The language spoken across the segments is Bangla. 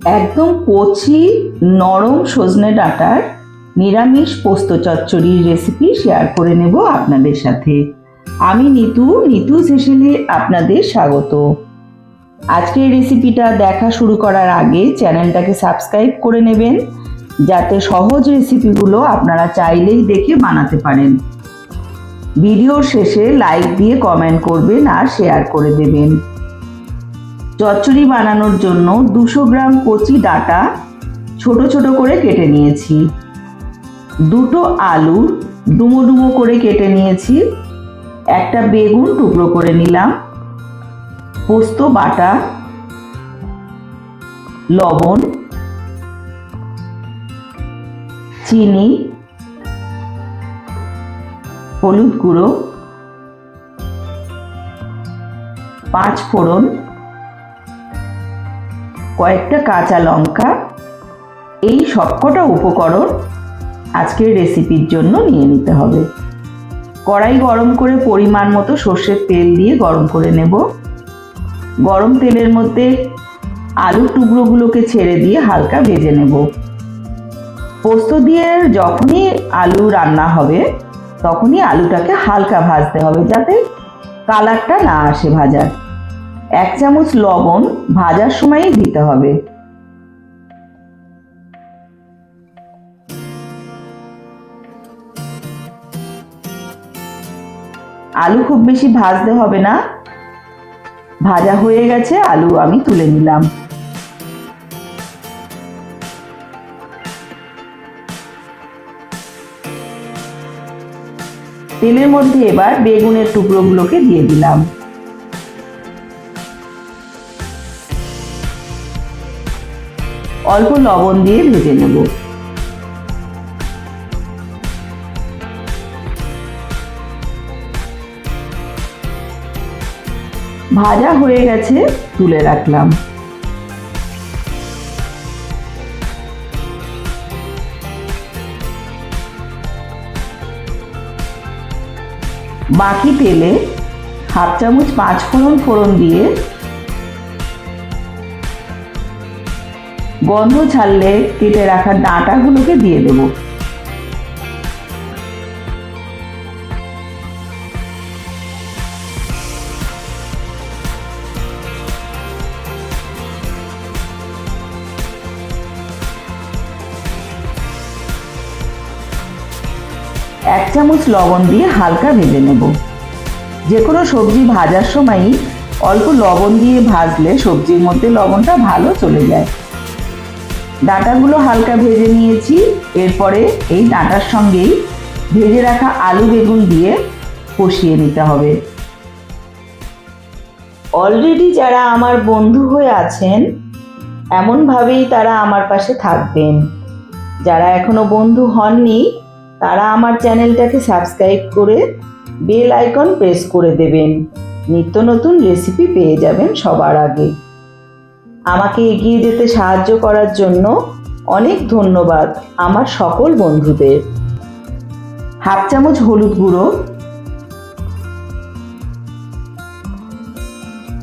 একদম কচি, নরম সজনে ডাঁটার নিরামিষ পোস্ত চচ্চড়ির রেসিপি শেয়ার করে নেব আপনাদের সাথে। আমি নিতু নিতু হেসেলে আপনাদের স্বাগত। আজকের রেসিপিটা দেখা শুরু করার আগে চ্যানেলটাকে সাবস্ক্রাইব করে নেবেন, যাতে সহজ রেসিপিগুলো আপনারা চাইলেই দেখে বানাতে পারেন। ভিডিওর শেষে লাইক দিয়ে কমেন্ট করবেন আর শেয়ার করে দেবেন। চচ্চড়ি বানানোর জন্য দুশো গ্রাম কচি ডাটা ছোট ছোট করে কেটে নিয়েছি। দুটো আলু ডুমো ডুমো করে কেটে নিয়েছি। একটা বেগুন টুকরো করে নিলাম। পোস্ত, বাটা, লবণ, চিনি, হলুদ গুঁড়ো, পাঁচ ফোড়ন কয়েকটা কাঁচা লঙ্কা, এই সবকটা উপকরণ আজকের রেসিপির জন্য নিয়ে নিতে হবে। কড়াই গরম করে পরিমাণ মতো সর্ষের তেল দিয়ে গরম করে নেব। গরম তেলের মধ্যে আলুর টুকরোগুলোকে ছেড়ে দিয়ে হালকা ভেজে নেব। পোস্ত দিয়ে যখনই আলু রান্না হবে, তখনই আলুটাকে হালকা ভাজতে হবে যাতে কালারটা না আসে ভাজার। এক চামচ লবণ ভাজার সময়ই দিতে হবে। আলু খুব বেশি ভাজতে হবে না। ভাজা হয়ে গেছে, আলু আমি তুলে নিলাম। তেলের মধ্যে এবার বেগুনের টুকরোগুলোকে দিয়ে দিলাম। অল্প লবণ দিয়ে ভেজে নেব। ভাজা হয়ে গেছে, তুলে রাখলাম। বাকি তেলে হাফ চামচ পাঁচ ফোড়ন ফোড়ন দিয়ে গন্ধ ছাড়লে কেটে রাখা ডাঁটাগুলোকে দিয়ে দেব। এক চামচ লবণ দিয়ে হালকা ভেজে নেব। যে কোনো সবজি ভাজার সময়ই অল্প লবণ দিয়ে ভাজলে সবজির মধ্যে লবণটা ভালো চলে যায়। ডাঁটাগুলো হালকা ভেজে নিয়েছি। এরপরে এই ডাঁটার সঙ্গেই ভেজে রাখা আলু বেগুন দিয়ে কষিয়ে নিতে হবে। অলরেডি যারা আমার বন্ধু হয়ে আছেন, এমনভাবেই তারা আমার পাশে থাকবেন। যারা এখনও বন্ধু হননি, তারা আমার চ্যানেলটাকে সাবস্ক্রাইব করে বেল আইকন প্রেস করে দেবেন। নিত্য নতুন রেসিপি পেয়ে যাবেন সবার আগে। আমাকে এগিয়ে যেতে সাহায্য করার জন্য অনেক ধন্যবাদ আমার সকল বন্ধুদের। হাফ চামচ হলুদ গুঁড়ো।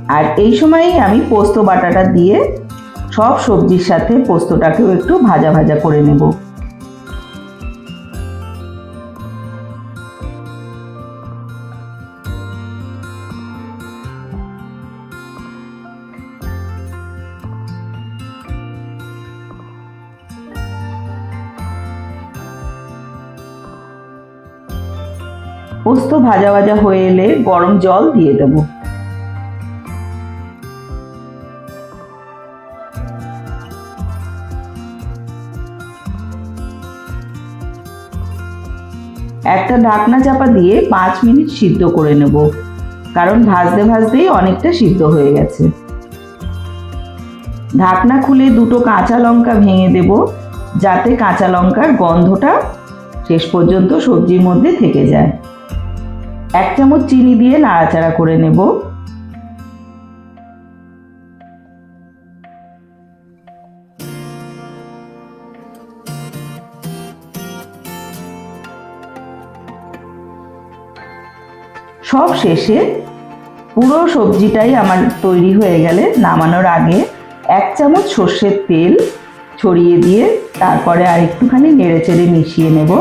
আর এই সময়ই আমি পোস্ত বাটাটা দিয়ে সব সবজির সাথে পোস্তটাকেও একটু ভাজা ভাজা করে নেব। পোস্ত ভাজা ভাজা হয়ে এলে গরম জল দিয়ে দেব। একটা ঢাকনা চাপা দিয়ে পাঁচ মিনিট সিদ্ধ করে নেব, কারণ ভাজতে ভাজতেই অনেকটা সিদ্ধ হয়ে গেছে। ঢাকনা খুলে দুটো কাঁচা লঙ্কা ভেঙে দেব, যাতে কাঁচা লঙ্কার গন্ধটা শেষ পর্যন্ত সবজির মধ্যে থেকে যায়। এক চামচ চিনি দিয়ে নাড়াচাড়া করে নেব। সব শেষে পুরো সবজিটাই আমার তৈরি হয়ে গেলে নামানোর আগে এক চামচ সর্ষের তেল ছড়িয়ে দিয়ে তারপরে আর একটুখানি নেড়ে চেড়ে মিশিয়ে নেব।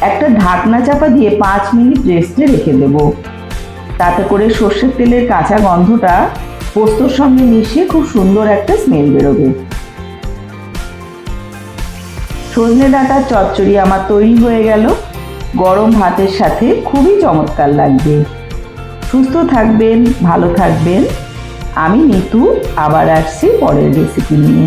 একটা ঢাকনা চাপা দিয়ে পাঁচ মিনিট রেস্টে রেখে দেব। তাতে করে সর্ষের তেলের কাঁচা গন্ধটা পোস্তর সঙ্গে মিশিয়ে খুব সুন্দর একটা স্মেল বেরোবে। সজনে ডাঁটার চচ্চড়ি আমার তৈরি হয়ে গেল। গরম ভাতের সাথে খুবই চমৎকার লাগবে। সুস্থ থাকবেন, ভালো থাকবেন। আমি নিতু, আবার আসছি পরের রেসিপি নিয়ে।